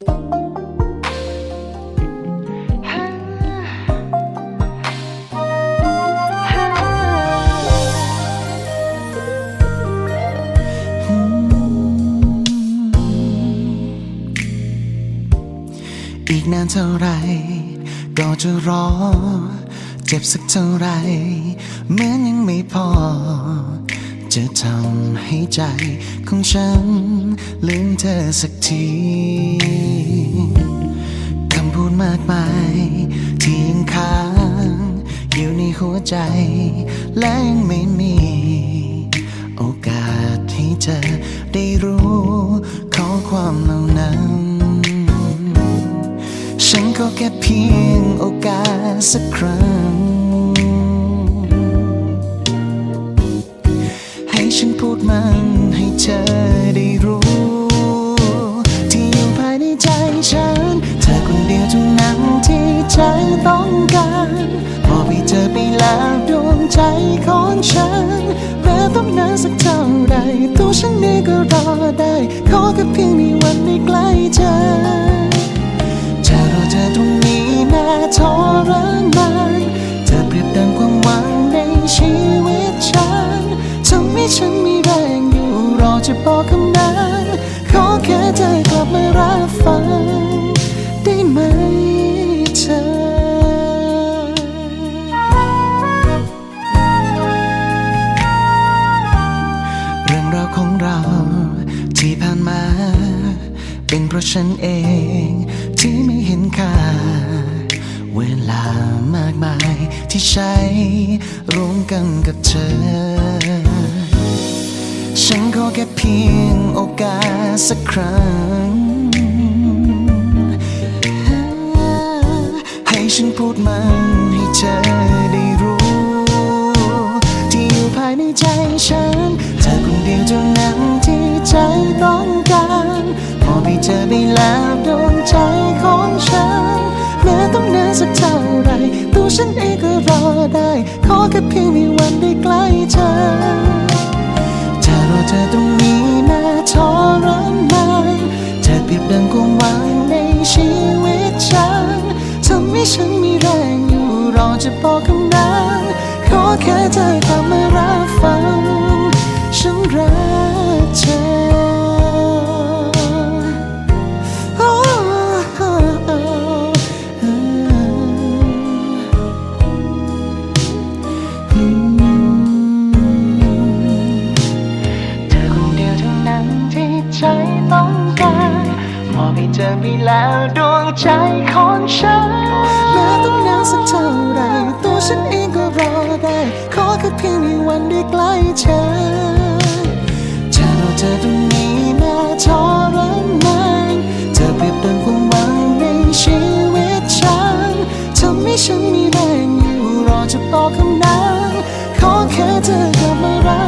อีกนานเท่าไรก็จะรอ เจ็บสักเท่าไรเหมือนยังไม่พอ จะทำให้ใจของฉัน ลืมเธอสักทีคำพูดมากมายที่ยังค้าง อยู่ในหัวใจ และยังไม่มี โอกาสให้เธอได้รู้ข้อความเหล่านั้นฉันก็แค่เพียงโอกาสสักครั้ง ธอได้รู้ ที่อยู่ภายในใจฉัน เธอคนเดียวเท่านั้นที่ใจต้องการพอไปเจอไปแล้วดวงใจของฉันแม้ต้องนานสักเท่าไรตัวฉันเองก็รอได้ ขอแค่เพียงมีวันได้ใกล้เธอจะรอเธอตรงนี้น่าทรมานเธอเปรียบดังความหวังในชีวิตฉันทำให้ฉัน จะบอกคำนั้นขอแค่เธอกลับมารับฟัง ได้ไหมเธอเรื่องราวของเราที่ผ่านมา เป็นเพราะฉันเองที่ไม่เห็นค่า เวลามากมายที่ใช้ร่วมกันกับเธอ ฉันขอแค่เพียงโอกาสสักครั้ง ให้ฉันพูดมันให้เธอได้รู้ ที่อยู่ภายในใจฉัน เธอคนเดียวเท่านั้นที่ใจต้องการ พอไปเจอไปแล้วดวงใจของฉันแม้ต้องเนานสักเท่าไรตัวฉันเองก็รอได้ ขอแค่เพียงมี เธอตรงนี้น่าทรมานเธอเปรียบดังความหวังในชีวิตฉันทำให้ฉันมีแรงอยู่รอจะบอกคำนั้นขอแค่เธอกลับมารับฟังฉันรักเธอ ให้เธอมีแล้วดวงใจของฉันแม้ต้องนานสักเท่าไรตัวฉันเองก็รอได้ ขอแค่เพียงในวันได้ใกล้เธอเธอรอเธอตรงนี้น่าทรมานเธอเปรียบเป็นความหวังในชีวิตฉันทำให้ฉันมีแรงอยู่รอจะบอกคำนั้นขอแค่เธอกลับมารัก